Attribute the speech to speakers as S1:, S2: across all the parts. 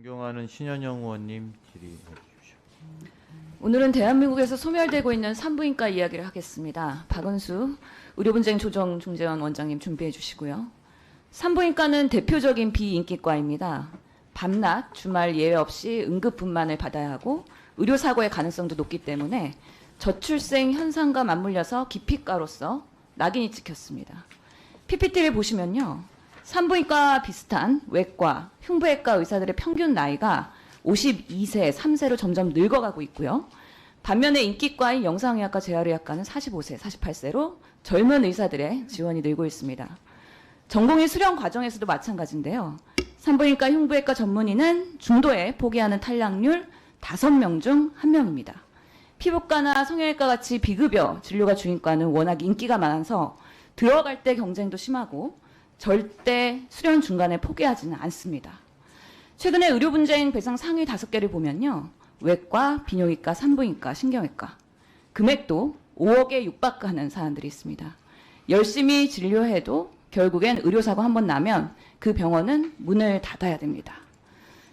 S1: 존경하는 신현영 의원님 질의해 주십시오.
S2: 오늘은 대한민국에서 소멸되고 있는 산부인과 이야기를 하겠습니다. 박은수 의료분쟁 조정 중재원 원장님 준비해 주시고요. 산부인과는 대표적인 비인기과입니다. 밤낮, 주말 예외 없이 응급분만을 받아야 하고 의료 사고의 가능성도 높기 때문에 저출생 현상과 맞물려서 기피과로서 낙인이 찍혔습니다. PPT를 보시면요. 산부인과 비슷한 외과, 흉부외과 의사들의 평균 나이가 52세, 3세로 점점 늙어가고 있고요. 반면에 인기과인 영상의학과 재활의학과는 45세, 48세로 젊은 의사들의 지원이 늘고 있습니다. 전공의 수련 과정에서도 마찬가지인데요. 산부인과 흉부외과 전문의는 중도에 포기하는 탈락률 5명 중 1명입니다. 피부과나 성형외과 같이 비급여 진료가 주인과는 워낙 인기가 많아서 들어갈 때 경쟁도 심하고 절대 수련 중간에 포기하지는 않습니다. 최근에 의료 분쟁 배상 상위 다섯 개를 보면요. 외과, 비뇨기과, 산부인과, 신경외과. 금액도 5억에 육박하는 사안들이 있습니다. 열심히 진료해도 결국엔 의료사고 한 번 나면 그 병원은 문을 닫아야 됩니다.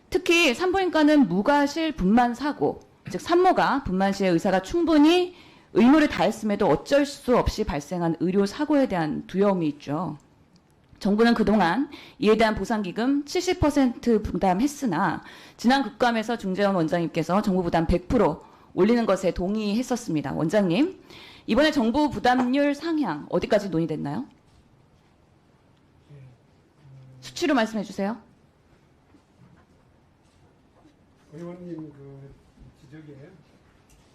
S2: 특히 산부인과는 무과실 분만 사고, 즉 산모가 분만 시에 의사가 충분히 의무를 다했음에도 어쩔 수 없이 발생한 의료 사고에 대한 두려움이 있죠. 정부는 그동안 이에 대한 보상기금 70% 부담했으나 지난 국감에서 중재원 원장님께서 정부 부담 100% 올리는 것에 동의했었습니다. 원장님, 이번에 정부 부담률 상향 어디까지 논의됐나요? 수치로 말씀해 주세요.
S3: 의원님 그 지적에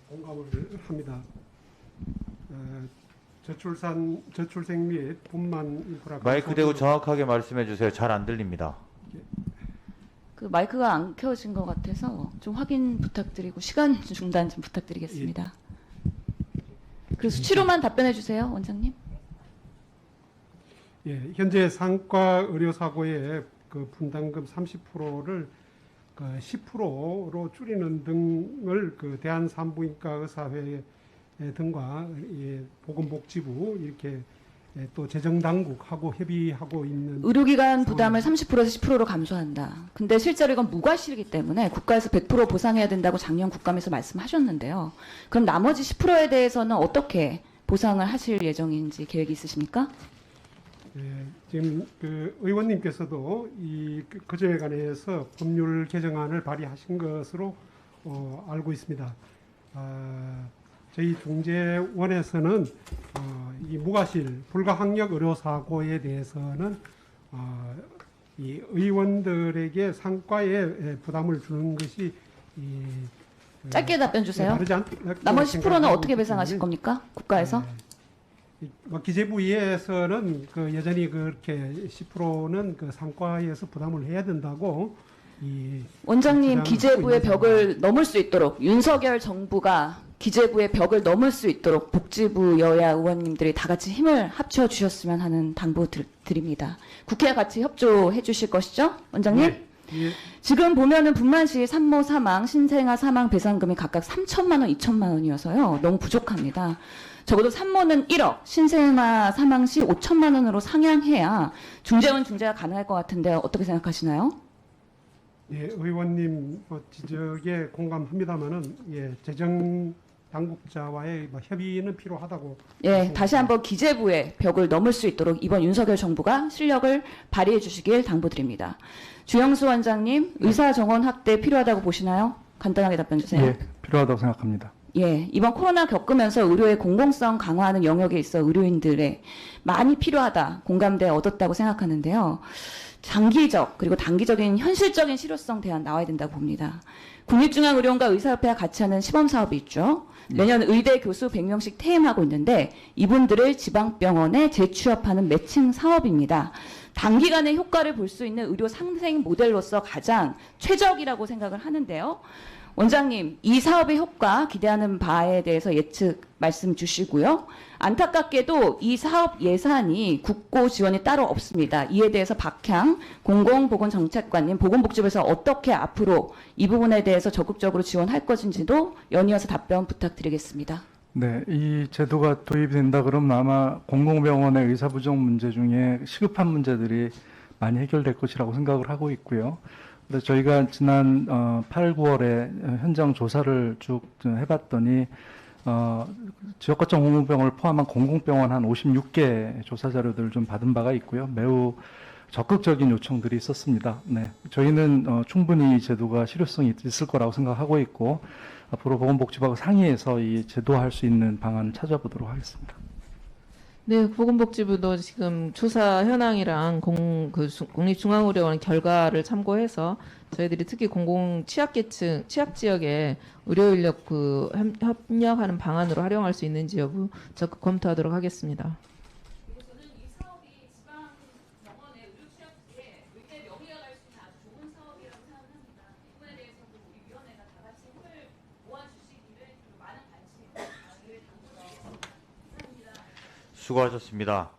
S3: 공감을 합니다. 어, 저출산 저출생 및 분만 인프라
S1: 마이크 대고 정확하게 말씀해 주세요. 잘 안 들립니다.
S2: 그 마이크가 안 켜진 것 같아서 좀 확인 부탁드리고 시간 중단 좀 부탁드리겠습니다. 그 수치로만 답변해 주세요, 원장님.
S3: 예, 현재 상과 의료 사고의 그 분담금 30%를 그 10%로 줄이는 등을 그 대한산부인과 의사회 등과 예, 보건복지부 이렇게 예, 또 재정당국하고 협의하고 있는
S2: 의료기관 부담을 30%에서 10%로 감소한다. 근데 실제로 이건 무과실이기 때문에 국가에서 100% 보상해야 된다고 작년 국감에서 말씀하셨는데요. 그럼 나머지 10%에 대해서는 어떻게 보상을 하실 예정인지 계획이 있으십니까?
S3: 예, 지금 그 의원님께서도 이 그- 그점에 관해서 법률 개정안을 발의하신 것으로 어, 알고 있습니다. 아, 저희 중재원에서는 어, 이 무과실 불가항력 의료 사고에 대해서는 어, 이 의원들에게 상과에 예, 부담을 주는 것이 이, 그,
S2: 짧게 답변 주세요.
S3: 바르지 않,
S2: 나머지 10%는
S3: 생각하고
S2: 어떻게 배상하실 겁니까? 국가에서?
S3: 네. 이- 뭐 기재부에서는 그 여전히 그렇게 10%는 그 상과에서 부담을 해야 된다고 이
S2: 원장님 기재부의 벽을 넘을 수 있도록 윤석열 정부가 기재부의 벽을 넘을 수 있도록 복지부 여야 의원님들이 다 같이 힘을 합쳐 주셨으면 하는 당부 드, 드립니다. 국회와 같이 협조해 주실 것이죠, 원장님?
S3: 예, 예,
S2: 지금 보면은 분만 시 산모 사망, 신생아 사망 배상금이 각각 3천만 원, 2천만 원이어서요. 너무 부족합니다. 적어도 산모는 1억, 신생아 사망 시 5천만 원으로 상향해야 중재원 중재가 가능할 것 같은데 어떻게 생각하시나요?
S3: 예, 의원님 뭐 지적에 공감합니다만은 예, 재정 당국자와의 뭐 협의는 필요하다고
S2: 예, 다시 한번 기재부의 벽을 넘을 수 있도록 이번 윤석열 정부가 실력을 발휘해 주시길 당부드립니다. 주영수 원장님, 의사 정원 확대 필요하다고 보시나요? 간단하게 답변 주세요.
S4: 예, 필요하다고 생각합니다.
S2: 예, 이번 코로나 겪으면서 의료의 공공성 강화하는 영역에 있어 의료인들의 많이 필요하다, 공감대 얻었다고 생각하는데요. 장기적 그리고 단기적인 현실적인 실효성 대안 나와야 된다고 봅니다. 국립중앙의료원과 의사협회가 같이 하는 시범 사업이 있죠. 매년 의대 교수 100명씩 퇴임하고 있는데 이분들을 지방병원에 재취업하는 매칭 사업입니다. 단기간에 효과를 볼 수 있는 의료 상생 모델로서 가장 최적이라고 생각을 하는데요. 원장님, 이 사업의 효과 기대하는 바에 대해서 예측 말씀 주시고요. 안타깝게도 이 사업 예산이 국고 지원이 따로 없습니다. 이에 대해서 박향 공공보건정책관님, 보건복지부에서 어떻게 앞으로 이 부분에 대해서 적극적으로 지원할 것인지도 연이어서 답변 부탁드리겠습니다.
S4: 네, 이 제도가 도입이 된다 그러면 아마 공공병원의 의사 부족 문제 중에 시급한 문제들이 많이 해결될 것이라고 생각을 하고 있고요. 네, 저희가 지난 어, 8, 9월에 현장 조사를 쭉 해봤더니 어, 지역 거점 공공병원을 포함한 공공병원 한 56개 조사 자료들을 좀 받은 바가 있고요. 매우 적극적인 요청들이 있었습니다. 네, 저희는 어, 충분히 이 제도가 실효성이 있을 거라고 생각하고 있고 앞으로 보건복지부하고 상의해서 이 제도화할 수 있는 방안을 찾아보도록 하겠습니다.
S5: 네, 보건복지부도 지금 조사 현황이랑 공, 그 수- 국립중앙의료원 결과를 참고해서 저희들이 특히 공공 취약계층, 취약 지역에 의료 인력 그 협- 협력하는 방안으로 활용할 수 있는지 여부 적극 검토하도록 하겠습니다.
S1: 수고하셨습니다.